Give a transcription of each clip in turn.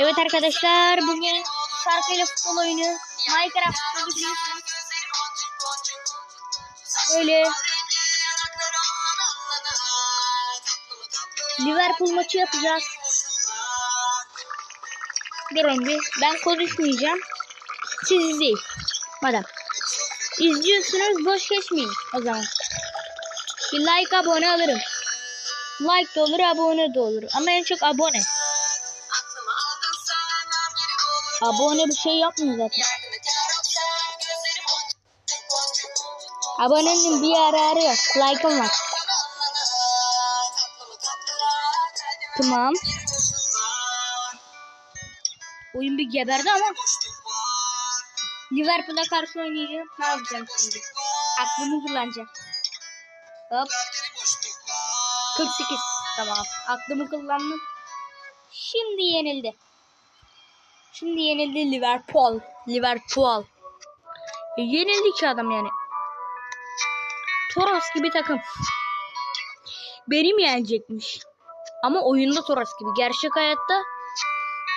Evet arkadaşlar bugün şarkıyla futbol oyunu Minecraft'ta biliyorsunuz. Öyle Liverpool maçı yapacağız. Durun bir ben konuşmayacağım. Siz izleyin. Madem. İzliyorsunuz boş geçmeyin o zaman. Bir like abone alırım. Like de olur abone de olur. Ama en çok abone. Abone bir şey yapmıyor zaten. Abonenin bir yararı yok. Like'ım var. Tamam. Oyun bir geberdi ama. Liverpool'a karşı oynayacağım. Ne yapacağım şimdi? Aklımı kullanacağım. Hop. 48. Tamam. Aklımı kullandım. Şimdi yenildi. Şimdi yenildi Liverpool. Liverpool. E, yenildi ki adam yani. Toros gibi takım. Benim yenecekmiş. Ama oyunda Toros gibi. Gerçek hayatta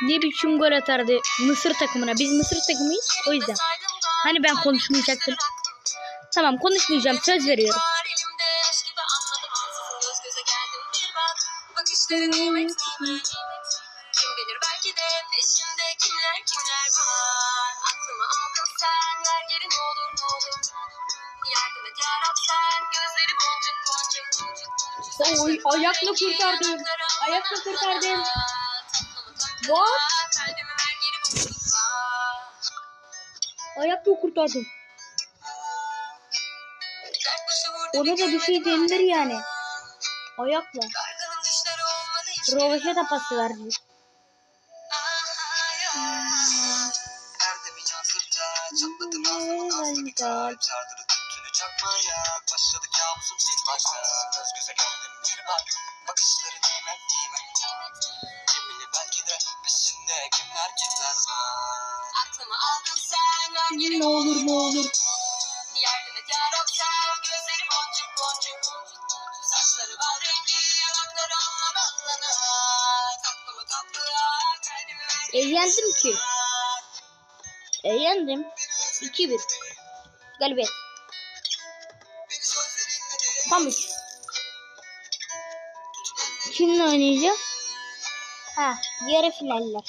ne biçim gol atardı Mısır takımına. Biz Mısır takımıyız. O yüzden. Hani ben konuşmayacaktım. Tamam konuşmayacağım. Söz veriyorum. Belki de peşimde kimler kimler var Aklıma aldın sen ver geri ne olur ne olur Yardım et yarab sen gözleri boncuk boncuk Oy, ayakla kurtardım. Ayakla kurtardım. What? Ayakla kurtardım. Ona da bir şey denilir yani. Ayakla. Rovaşa da pası verdi. Erdem'i yansırca çatladım ağzımın ağzını bir kalp Çardırı tüttünü çakmaya Başladı kabusum sil başta Göz göze geldim bir bak Bakışları nimet nimet Kim bilir belki de peşinde kimler kimler var? Aklıma aldın sen ver geri Ne olur ne olur. E yendim ki. E yendim. 2-1. Galibiyet. Tam 3. Kimle oynayacağım? Ha, yarı finaller.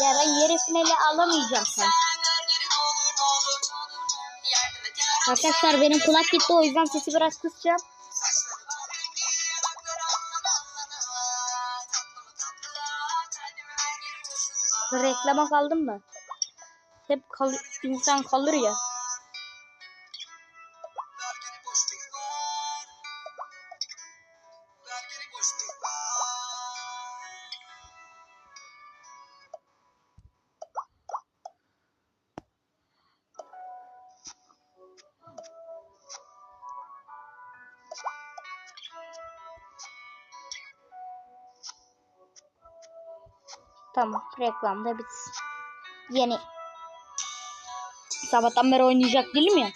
Ya ben yarı finali alamayacağım sen. Arkadaşlar benim kulak gitti o yüzden sesi biraz kısacağım. Reklama kaldım da. Hep kal insan kalır ya. Tamam reklamda bitsin. Yeni. Sabahtan beri oynayacak değilim ya.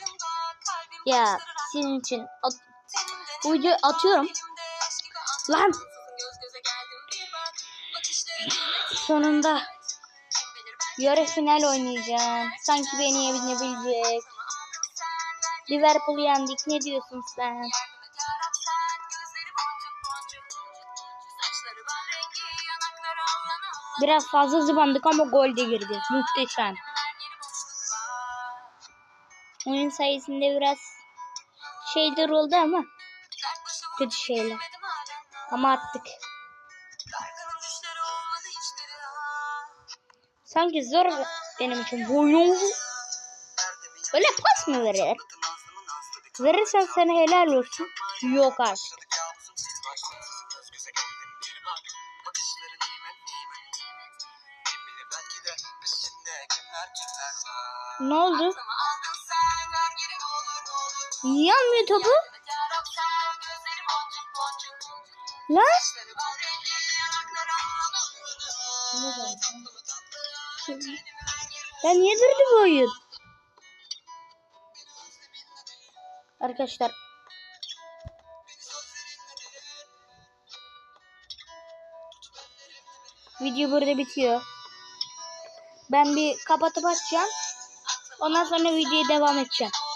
Ya senin için at bu videoyu atıyorum. Lan sonunda yarı final oynayacağım. Sanki beni yenebilecek. Liverpool'u yendik. Ne diyorsun sen? Biraz fazla zıbandık ama gol de girdi. Muhteşem. Oyun sayesinde biraz şeyler oldu ama kötü şeyler. Ama attık. Sanki zor benim için bu oyun. Erdem'i Böyle pas mı verir? Verirsen sana helal olsun. Yok artık. Ne oldu? Niye almıyor topu? Lan? Ya niye durdu bu oyun? Arkadaşlar. Video burada bitiyor. Ben bir kapatıp açacağım. Ondan sonra videoya devam edeceğim.